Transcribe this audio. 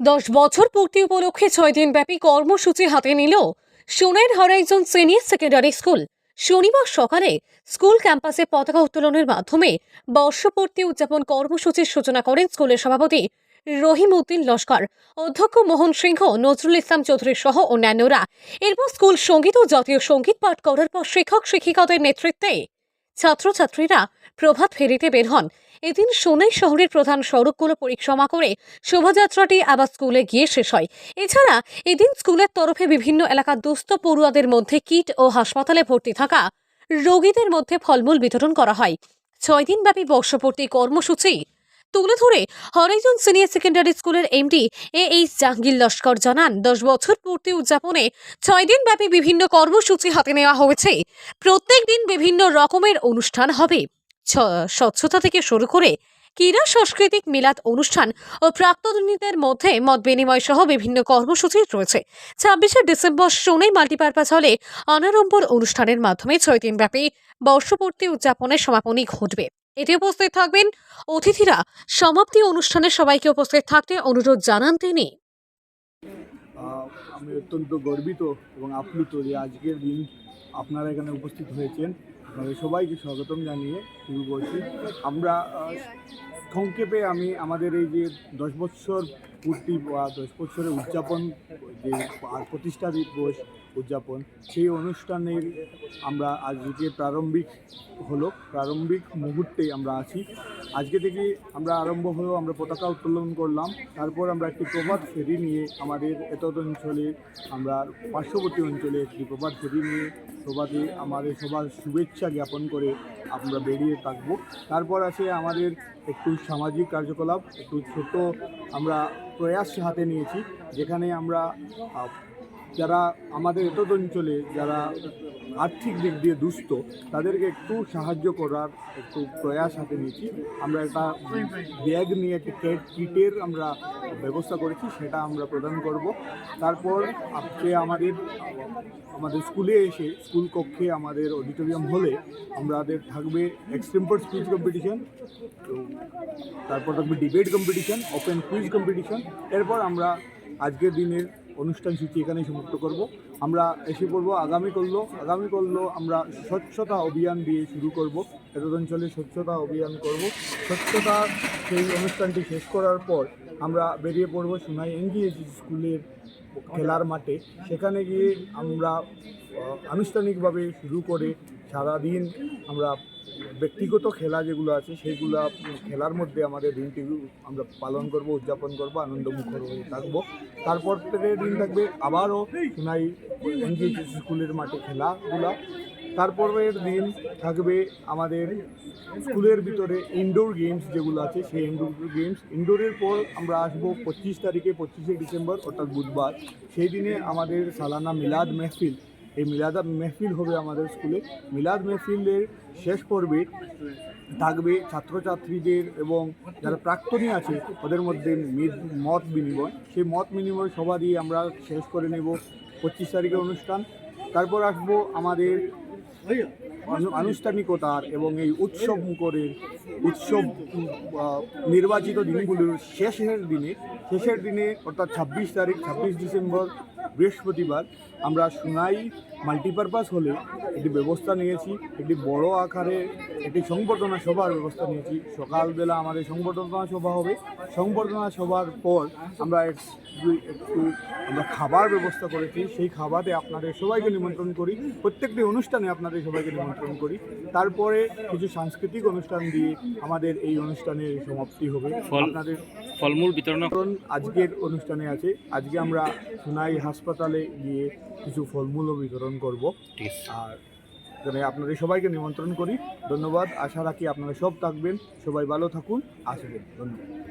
দশ বছর পূর্তি উপলক্ষে ছয় দিন ব্যাপী কর্মসূচি হাতে নিল সোনাইর হরাইজন সিনিয়র সেকেন্ডারি স্কুল। শনিবার সকালে স্কুল ক্যাম্পাসে পতাকা উত্তোলনের মাধ্যমে বর্ষপূর্তি উদযাপন কর্মসূচির সূচনা করেন স্কুলের সভাপতি রহিম উদ্দিন লস্কর, অধ্যক্ষ মোহন সিংহ, নজরুল ইসলাম চৌধুরী সহ অন্যান্যরা। এরপর স্কুল সংগীত ও জাতীয় সংগীত পাঠ করার পর শিক্ষক শিক্ষিকাদের নেতৃত্বে ছাত্রছাত্রীরা প্রভাত ফেরিতে বের হন। এদিন সোনাই শহরের প্রধান সড়কগুলো পরিক্রমা করে শোভাযাত্রাটি আবার স্কুলে গিয়ে শেষ হয়। এছাড়া এদিন স্কুলের তরফে বিভিন্ন এলাকার দুস্থ পড়ুয়াদের মধ্যে কিট ও হাসপাতালে ভর্তি থাকা রোগীদের মধ্যে ফলমূল বিতরণ করা হয়। ছয় দিনব্যাপী বর্ষপূর্তি কর্মসূচি। তুলে ধরে হরাইজন সিনিয়র সেকেন্ডারি স্কুলের MD A H Jahangir Laskar জানান, দশ বছর পূর্তি উদযাপনে ছয় দিনব্যাপী বিভিন্ন কর্মসূচি হাতে নেওয়া হয়েছে। প্রত্যেক দিন বিভিন্ন রকমের অনুষ্ঠান হবে। স্বচ্ছতা থেকে শুরু করে ক্রীড়া, সাংস্কৃতিক মিলাদ অনুষ্ঠান ও প্রাক্তনীদের মধ্যে মত বিনিময় সহ বিভিন্ন কর্মসূচি রয়েছে। ছাব্বিশে ডিসেম্বর সোনাই মাল্টিপারপাস হলে অনারম্বর অনুষ্ঠানের মাধ্যমে ছয় দিনব্যাপী বর্ষপূর্তি উদযাপনের সমাপনী ঘটবে। এতে উপস্থিত থাকবেন অতিথিরা। সমাপ্তি অনুষ্ঠানে সবাইকে উপস্থিত থাকতে অনুরোধ জানান তিনি। আমি অত্যন্ত গর্বিত এবং আপ্লুত যে আজকের দিন আপনারা এখানে উপস্থিত হয়েছেন। সবাইকে স্বাগতম জানিয়ে শুরু করছি। আমরা সংক্ষেপে আমি আমাদের এই যে দশ বছর পূর্তি বা দশ বছরের উদযাপন, যে প্রতিষ্ঠা দিবস উদযাপন, সেই অনুষ্ঠানের আমরা আজকে প্রারম্ভিক হলো, প্রারম্ভিক মুহূর্তে আমরা আছি। আজকে থেকে আমরা আরম্ভ হলো, আমরা পতাকা উত্তোলন করলাম। তারপর আমরা একটি প্রভাত ফেরি নিয়ে আমাদের এতদ অঞ্চলে, আমরা পার্শ্ববর্তী অঞ্চলে একটি প্রভাত ফেরি নিয়ে সবাতে আমাদের সবার শুভেচ্ছা জ্ঞাপন করে আমরা বেরিয়ে থাকব। তারপর আছে আমাদের একটু সামাজিক কার্যকলাপ, একটু ছোট আমরা প্রয়াস হাতে নিয়েছি, যেখানে আমরা যারা আমাদের এত অঞ্চলে যারা আর্থিক দিক দিয়ে দুস্থ, তাদেরকে একটু সাহায্য করার একটু প্রয়াস হাতে নিয়েছি। আমরা একটা ব্যাগ নিয়ে একটা কেট কিটের আমরা ব্যবস্থা করেছি, সেটা আমরা প্রদান করব। তারপর আজকে আমাদের আমাদের স্কুলে এসে, স্কুল কক্ষে আমাদের অডিটোরিয়াম হলে আমাদের থাকবে এক্সটেম্পোর স্পিচ কম্পিটিশন তো তারপর থাকবে debate competition open quiz competition এরপর আমরা আজকের দিনের অনুষ্ঠান সূচি এখানেই সমাপ্ত করব। আমরা এসে পড়ব আগামী করল আগামী করল আমরা স্বচ্ছতা অভিযান দিয়ে শুরু করব এতদ অঞ্চলে স্বচ্ছতা অভিযান করব। স্বচ্ছতা সেই অনুষ্ঠানটি শেষ করার পর আমরা বেরিয়ে পড়ব সোনাই এনজিএসি স্কুলের খেলার মাঠে। সেখানে গিয়ে আমরা আনুষ্ঠানিকভাবে শুরু করে সারাদিন আমরা ব্যক্তিগত খেলা যেগুলো আছে, সেইগুলো খেলার মধ্যে আমাদের দিনটি আমরা পালন করব, উদযাপন করব, আনন্দমুখর হয়ে থাকব। তারপর থেকে দিন থাকবে আবারও সোনাই এনজিএস স্কুলের মাঠে খেলাগুলা তারপরের দিন থাকবে আমাদের স্কুলের ভিতরে ইনডোর গেমস যেগুলো আছে, সেই ইনডোর গেমস ইনডোরের পর আমরা আসব পঁচিশ তারিখে, পঁচিশে ডিসেম্বর, অর্থাৎ বুধবার। সেই দিনে আমাদের সালানা মিলাদ মেহফিল। এই মিলাদ মেহফিল হবে আমাদের স্কুলে। মিলাদ মেহফিলের শেষ পর্বে থাকবে ছাত্রছাত্রীদের এবং যারা প্রাক্তনী আছে, ওদের মধ্যে মত বিনিময়। সেই মত বিনিময় সভা দিয়ে আমরা শেষ করে নেব পঁচিশ তারিখের অনুষ্ঠান। তারপর আসব আমাদের আনুষ্ঠানিকতার এবং এই উৎসব মুখরের উৎসব নির্বাচিত দিনগুলোর শেষের দিনে শেষের দিনে অর্থাৎ ছাব্বিশ তারিখ, ছাব্বিশ ডিসেম্বর বৃহস্পতিবার আমরা সোনাই মাল্টিপারপাস হলে একটি ব্যবস্থা নিয়েছি একটি বড় আকারে একটি সংবর্ধনা সভার ব্যবস্থা নিয়েছি। সকালবেলা আমাদের সংবর্ধনা সভা হবে। সংবর্ধনা সভার পর আমরা একটু আমরা খাবার ব্যবস্থা করেছি। সেই খাবারে আপনাদের সবাইকে নিমন্ত্রণ করি। প্রত্যেকটি অনুষ্ঠানে আপনাদের সবাইকে নিমন্ত্রণ করি। তারপরে কিছু সাংস্কৃতিক অনুষ্ঠান দিয়ে আমাদের এই অনুষ্ঠানের সমাপ্তি হবে। আপনাদের ফলমূল বিতরণ আজকের অনুষ্ঠানে আছে। আজকে আমরা সোনাই হাসপাতালে গিয়ে কিছু ফলমূলও বিতরণ করব। আর এখানে আপনাদের সবাইকে নিমন্ত্রণ করি। ধন্যবাদ। আশা রাখি আপনারা সব থাকবেন। সবাই ভালো থাকুন। আসবেন ধন্যবাদ।